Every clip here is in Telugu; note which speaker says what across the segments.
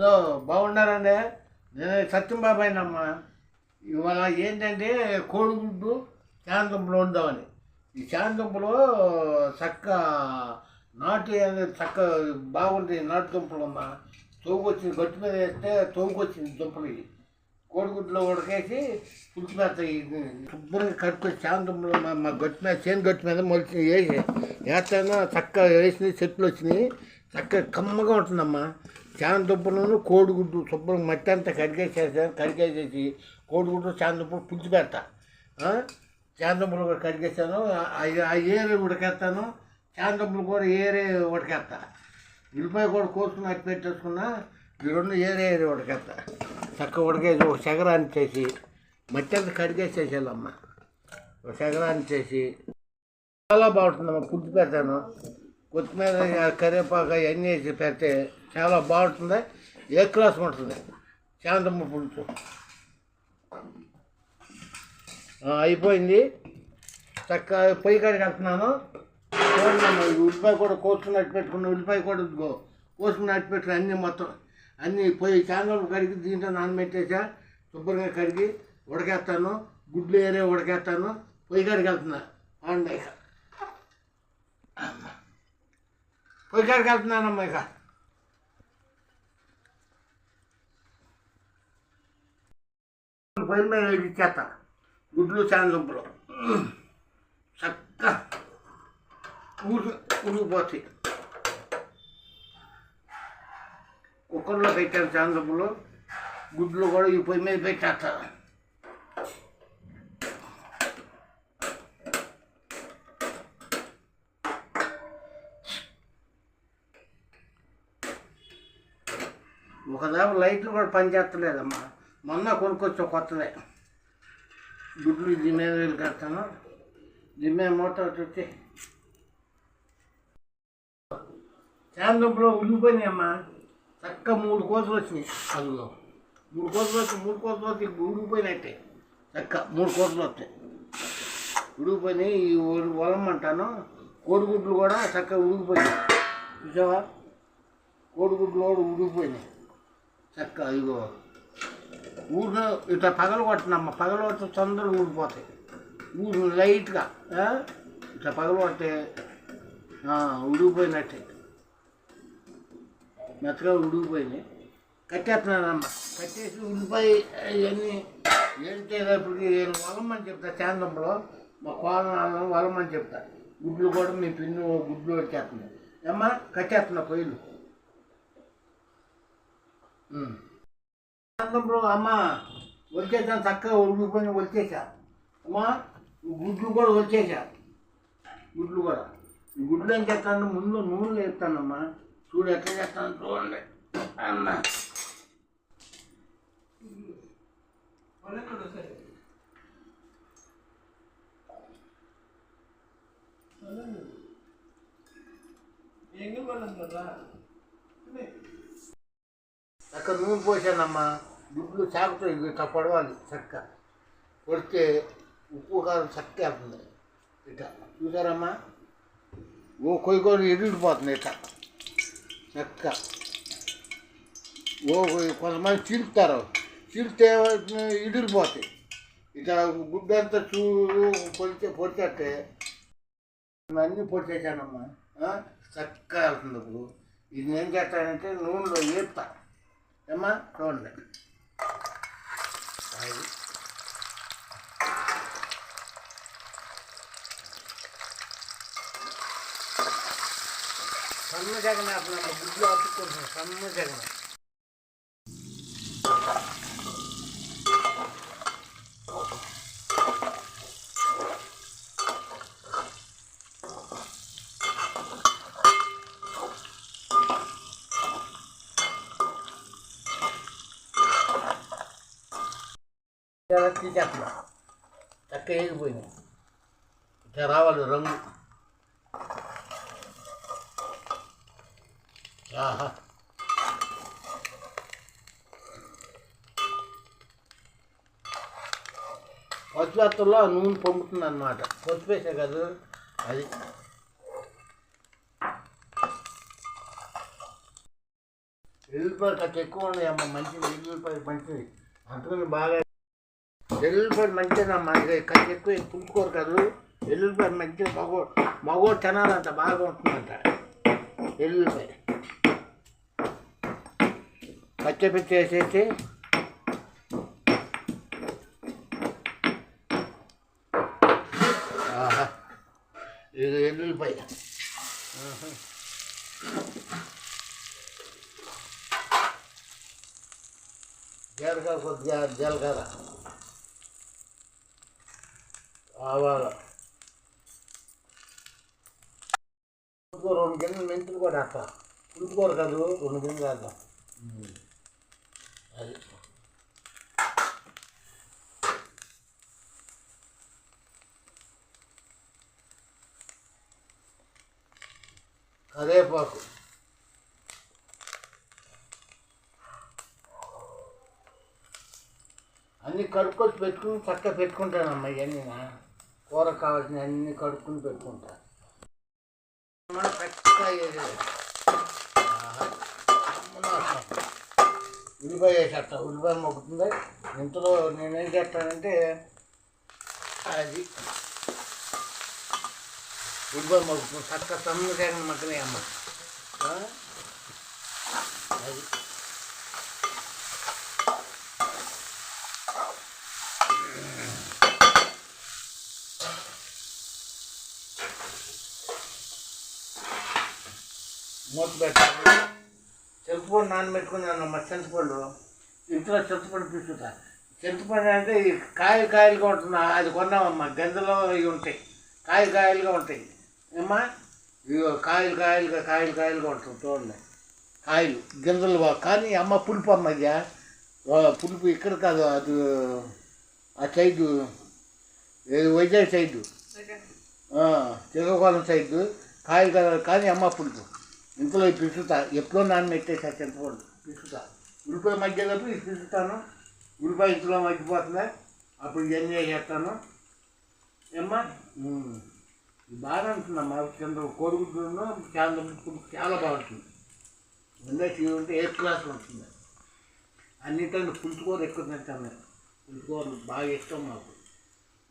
Speaker 1: హలో బాగున్నారండి. నేను సత్యం బాబాయినమ్మా ఇవాళ ఏంటంటే కోడిగుడ్డు శాంతంపులో వండుదామని. ఈ శాంతంపులో చక్క నాటు అనేది చక్క బాగుంది నాటు దుంపలు అమ్మా. తోకొచ్చింది గట్టి మీద వేస్తే తోకొచ్చింది దుంపలు ఇవి. కోడిగుడ్లో ఉడకేసి పులుసు పెడతాయి శుభ్రంగా కట్టుకొని శాంతంపులో మా మా గట్టి మీద చేను గట్టి మీద మొలిచి వేసి వేస్తాను. చక్క వేసినాయి చెట్లు వచ్చినాయి. చక్కగా కమ్మగా ఉంటుందమ్మా. చాందుంపలను కోడిగుడ్డు శుభ్రం మట్టి అంతా కడిగేసేసాను కడిగేసేసి కోడిగుడ్డు చాందుంపలు పులుసు పెడతా. ఆ? కూడా కడిగేసాను ఆ- ఏరే ఉడకేస్తాను. చాందుంపలు కూడా ఏరే ఉడకేస్తా. ఉల్లిపాయ కూడా కోసుకుని అట్టు పెట్టేసుకున్నా ఈ రెండు ఏరే ఏరే ఉడకేస్తా. చక్కగా ఉడకేసి ఒక శగరాన్ని చేసి మట్టి అంతా కడిగేసేసేయాలమ్మ. ఒక శగరాన్ని చేసి చాలా బాగుంటుందమ్మా. పులుసు పెడతాను. కొత్తిమీర కరివేపాకు అవన్నీ వేసి పెడితే చాలా బాగుంటుంది. ఏ క్లాస్ ఉంటుంది శాంతమ్మ పులుసు అయిపోయింది. చక్కగా పొయ్యి కాడికి వెళ్తున్నాను. చూడండి ఉల్లిపాయ కూడా కోసుకుని అట్టు పెట్టుకున్న ఉల్లిపాయ కూడా ఇదిగో కోసుకుని అట్టు పెట్టుకుని అన్నీ మొత్తం అన్నీ పొయ్యి చాందం కడిగి దీంట్లో నానబెట్టేసా. శుభ్రంగా కడిగి ఉడకేస్తాను. గుడ్లు ఏరే ఉడకేస్తాను. పొయ్యి కాడికి వెళ్తున్నా. అవును ఇక పొయ్యి కాడికి వెళ్తున్నానమ్మా ఇక పొయ్యి మీద ఇచ్చేస్తా గుడ్లు చాందుంపలు చక్క ఊరు ఉరిగిపోతాయి కుక్కర్లో పెట్టాను చాందుంపలు గుడ్లు కూడా ఈ పొయ్యి మీద పెట్టేస్తా ఒకదాపు లైట్లు కూడా పనిచేస్తలేదమ్మా మొన్న కొనుక్కొచ్చా కొత్తదే. గుడ్లు దీని మీద కడతాను. దీని మీద మూట ఒకటి వచ్చి. చాందంపులో ఉడిగిపోయినాయమ్మా చక్క మూడు కోసలు వచ్చినాయి అందులో. మూడు కోసలు వచ్చి మూడు కోసలు వచ్చి ఉడిగిపోయినట్టే చక్క మూడు కోసలు వస్తాయి. ఉడిగిపోయినాయి ఈ వలమంటాను కోడిగుడ్లు కూడా చక్కగా ఉడిగిపోయినాయి చూసావా? కోడిగుడ్లు కూడా ఉడిగిపోయినాయి చక్క ఇగో. ఊరు ఇట్లా పగలు కొట్టినమ్మ పగలు కొడితే తొందరగా ఊడిపోతాయి. ఊరు లైట్గా ఇట్లా పగలు కొడితే ఉడిగిపోయినట్టే మెత్తగా ఉడిగిపోయినాయి కట్టేస్తున్నానమ్మ కట్టేసి ఉల్లిపాయ ఇవన్నీ ఏంటేటప్పటికి నేను వలమని చెప్తా చాందంలో మా కోళ్ళ వలమని చెప్తా. గుడ్లు కూడా మీ పిన్ను గుడ్లు వచ్చేస్తున్నాయి. అమ్మా కట్టేస్తున్నా పొయ్యిలు ఉమ్. అమ్మ వచ్చేసాను చక్కగా ఉడికిపోయి వచ్చేసా అమ్మా గుడ్లు కూడా వచ్చేసా గుడ్లు కూడా. గుడ్లు ఏం చేస్తాను? ముందు నూనె వేస్తానమ్మా చూడు ఎట్లా చేస్తాను చూడండి. అమ్మ. చెక్క నూనె పోసానమ్మా. గుడ్లు చాకుతో ఇట్లా పొడవాలి చెక్క. పొడితే ఉప్పు కారం చక్క వెళ్తుంది ఇట్లా చూసారమ్మా? ఓ కొయ్యి కొన్ని ఎడిగిపోతుంది ఇట్లా చెక్క. ఓ కొంతమంది చీల్తారు చీల్తే ఇడిపోతాయి ఇట్లా గుడ్డంతా చూ పొడితే పొడిచేస్తే అన్నీ పొడిచేసానమ్మా. చక్కగా వెళ్తుంది ఇప్పుడు. ఇది ఏం చేస్తానంటే నూనెలో వేస్తాను ఏమ్మా చూడండి అది. సన్న జగన్ అప్పుడు గుడ్లు అతుక్కుంటున్నాను సన్న జగన్ తీసేస్తున్నా చక్క వేగిపోయింది ఇట్లా రావాలి రంగు. ఆహా. పసుపేత్తలో నూనె పొంగుతుంది అనమాట పసుపు వేసే కదా అది. వెళ్ళి కట్ట ఎక్కువ ఉన్నాయి అమ్మ మంచిది ఎల్లుల్లిపాయలు మంచిది అందుకని బాగా ఎల్లుల్లిపాయలు మంచిదమ్మా ఇది ఖర్చు ఎక్కువ పులుకోరు కాదు. ఎల్లుల్లిపాయలు మంచిగా మగో మగోడు తినాలంట బాగా ఉంటుందంట. ఎల్లుల్లిపాయ. పచ్చిమిర్చి వేసేసి ఇది ఎల్లుల్లిపాయ. ఆహా. జీలకర్ర కొద్దిగా జీలకర్ర ఆవాల పులుకూర రెండు గిన్నెలు మెంతులు కూడా వేస్తా. పులుకూర కాదు? రెండు గిన్నెలు వేద్దాం. అది. కరేపాకు. అన్నీ కడుక్కొచ్చి పెట్టుకుని చక్కగా పెట్టుకుంటానమ్మా ఇవన్నీ. కూర కావాల్సిన అన్నీ కడుక్కుని పెట్టుకుంటా మన చక్కగా. ఉల్లిపాయ వేసేస్తా. ఉల్లిపాయ మొక్కుతుంది. ఇంతలో నేనేం చేస్తానంటే అది ఉల్లిపాయ మొక్కుతుంది. చక్కగా సన్నగా మక్కనే అమ్మ? అది. మూత పెట్టాలి చింతపండు నానబెట్టుకున్నాను మా చింతపండు ఇంట్లో చింతపండు తీసుకుంటా. చింతపండు అంటే ఈ కాయ కాయలుగా ఉంటుంది అది కొన్నామమ్మా గంజలో ఇవి ఉంటాయి. కాయ కాయలుగా ఉంటాయి. ఏమ్మా? ఇగో కాయలు కాయలుగా కాయలు కాయలుగా ఉంటుంది చూడండి. కాయలు గింజలు కానీ అమ్మ పులుపు అమ్మ ఇది పులుపు ఇక్కడ కాదు అది ఆ సైడు ఏది వైజాగ్ సైడు? శ్రీకాకుళం సైడ్. కాయలు కాదు కానీ అమ్మ పులుపు. ఇంట్లో ఇది పిసుకుతా ఎప్పుడో నాన్న పెట్టేసా చింతపండు పిసుతా. ఉల్లిపాయ మధ్యలోపు ఇది పిసుతాను. ఉల్లిపాయ ఇంతలో మగ్గిపోతుందా? అప్పుడు ఇవన్నీ వేసేస్తాను. ఏమ్మా? బాగా ఉంటుందమ్మా చంద్ర కోడిగుడ్డును చాలా పులుపు చాలా బాగుంటుంది. ఉండేసి ఉంటే ఎయిత్ క్లాస్ ఉంటుంది? అన్నింటిలో పులుచుకూర ఎక్కువ తింటాను నేను. బాగా ఇష్టం మాకు.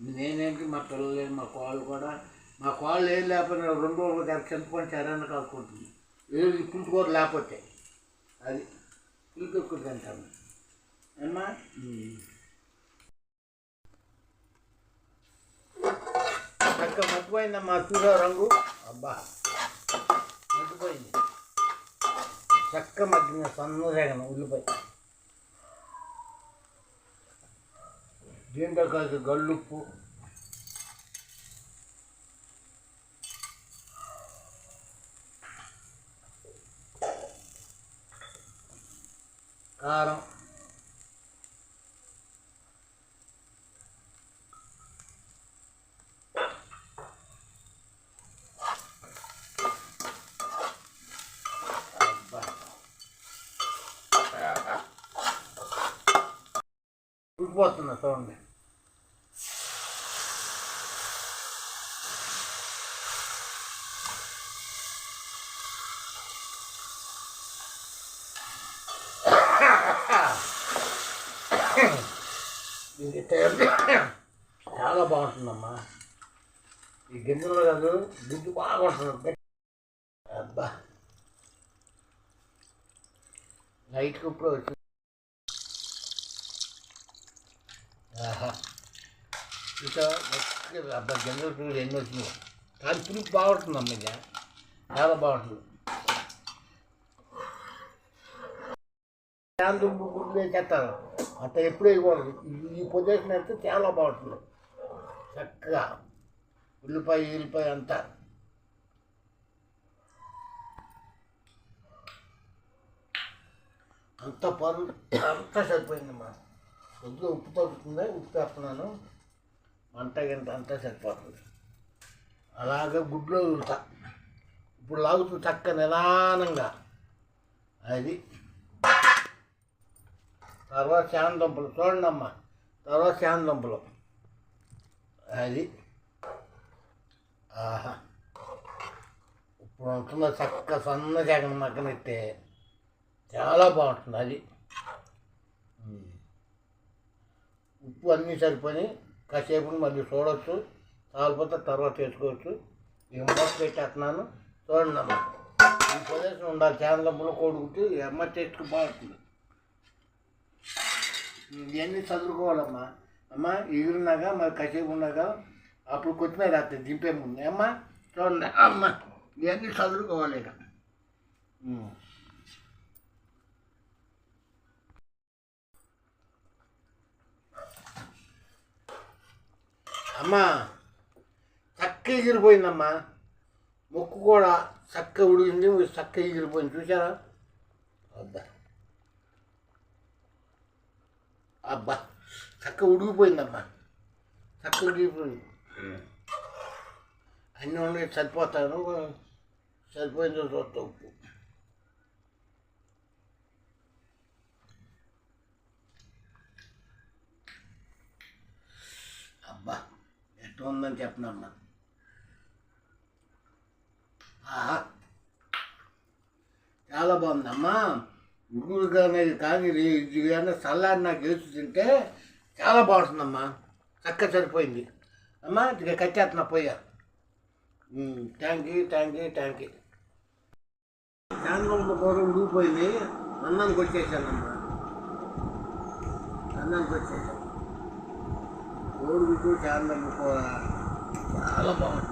Speaker 1: నేనేంటి మా పిల్లలు మా కోళ్ళు కూడా. మా కోళ్ళు ఏం లేకపోయినా రెండు రోజులు దగ్గర చింతపండు చరణ్ కాకుంటుంది ఏది పులుచుకూర లేకపోతే. అది పులుపు ఎక్కువ అమ్మా ఏమ్మా? చక్క మగ్గిపోయిందమ్మా చూసా రంగు. అబ్బా. మగ్గిపోయింది చక్క మగ్గిన సన్నరేగన ఉల్లిపాయ. దీంట్లో కలిసి గల్లుప్పు. కారం అబ్బా. ఉడికిపోతున్నా చూడండి ఇది టేస్ట్ చాలా బాగుంటుందమ్మా. ఈ గింజలు కాదు గుడ్డు బాగా ఉంటుంది అబ్బా. నైట్కి ఇప్పుడు వచ్చి ఆహా. ఇంకా అబ్బా గింజలు పురుగులు ఎన్ని వచ్చినాయి. కానీ పులుపు బాగుంటుందమ్మా ఇది చాలా బాగుంటుంది. శాంతం గుడ్లు వేసేస్తారు. అంత ఎప్పుడు ఇవ్వకూడదు ఈ- పొజిషన్ అయితే చాలా బాగుంటుంది. చక్కగా ఉల్లిపాయ ఉల్లిపాయ అంతా. అంత పరు అంతా సరిపోయిందమ్మా. కొద్దిగా ఉప్పు తగ్గుతుంది? ఉప్పు వేస్తున్నాను. వంట గింట అంతా సరిపోతుంది. అలాగే గుడ్లో ఉడతా ఇప్పుడు లాగుతుంది చక్క నిదానంగా. అది తర్వాత శాంతంపులు చూడండి అమ్మా తర్వాత శాంతంపులు అది. ఆహా. ఇప్పుడు ఉంటుంది చక్క సన్న జగన్ మగ్గనెట్టే చాలా బాగుంటుంది అది. ఉప్పు అన్నీ సరిపోయి కాసేపు మళ్ళీ చూడవచ్చు చాలిపోతే తర్వాత చేసుకోవచ్చు ఇక మూత పెట్టేస్తున్నాను. చూడండి అమ్మ ఈ ప్రదేశం ఉండాలి. చాందమ్మలో కొడుకుంటే ఎమ్మ చేసుకు బాగుంటుంది ఇవన్నీ చదువుకోవాలమ్మా. అమ్మ ఎగురున్నాగా మరి కాసేపు ఉన్నాగా అప్పుడు కొత్తిమీర రాత్రి దింపే ముందు. అమ్మ చూడండి. అమ్మ ఇవన్నీ చదువుకోవాలి ఇక. అమ్మా చక్క ఎగిరిపోయిందమ్మా. ముక్కు కూడా చక్క ఉడిగింది చక్క ఎగిరిపోయింది. చూసారా అబ్బా. అబ్బా చక్క ఉడిగిపోయిందమ్మా చక్క ఉడిగిపోయింది అన్నీ ఉండే సరిపోతాను. సరిపోయిందో చూస్తా ఉప్పు అబ్బా ఎట్లా ఉందని చెప్పనమ్మా ఆహా చాలా బాగుందమ్మా. ఇప్పుడు కానీ కానీ ఇది కానీ చల్లారి నాకు వేసి తింటే చాలా బాగుంటుందమ్మా. చక్క సరిపోయింది అమ్మా ఇక కట్టేస్తున్నా పోయా thank you thank you thank you చాంద్రంలో కూర ఊడిపోయింది అన్నానికి వచ్చేసానమ్మా. అన్నానికి వచ్చేసాను. కోడిగుడ్డు చాంద్రం కూర చాలా బాగుంటుంది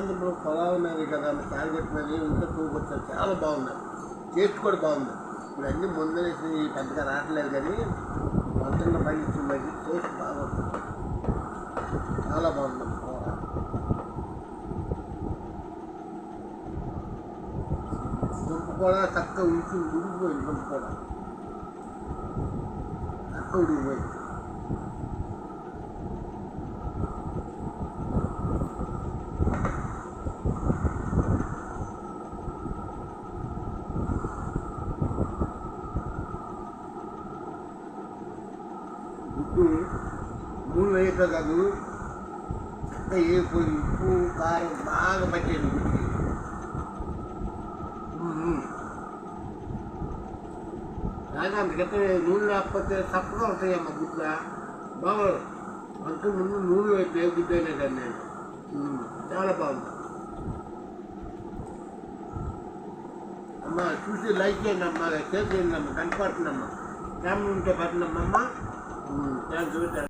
Speaker 1: ఈ సాయంత్రం పొలాల మీద కదా టార్గెట్ మీద ఇంకా తూకొచ్చారు చాలా బాగుంది టేస్ట్ కూడా బాగుంది. ఇప్పుడు అన్ని ముందరేసి పెద్దగా రావట్లేదు కానీ వంటన్న పండించిన మరి టేస్ట్ బాగుంది చాలా బాగుంది. కూర దుంప కూడా చక్కగా ఉడికి ఉడికిపోయింది దుంప కూడా. చక్కగా ఉడికిపోయింది గుడ్డు నూనె వేయక కాదు చక్కగా ఉప్పు కారం బాగా పట్టేది. గుడ్డుకి మ్మ్. అందుకంటే నూనె లేకపోతే తప్పగా ఉంటాయమ్మా గుడ్ల. బాగా అంత ముందు నూనె అయితే గుడ్డు అయినా నేను చాలా బాగుంది. అమ్మ చూసి లైక్ చేయండి అమ్మా షేర్ చేయండి అమ్మ కనపడుతుందమ్మా ఫ్యామిలీ ఉంటే పడుతుందమ్మా థ్యాంక్ యూ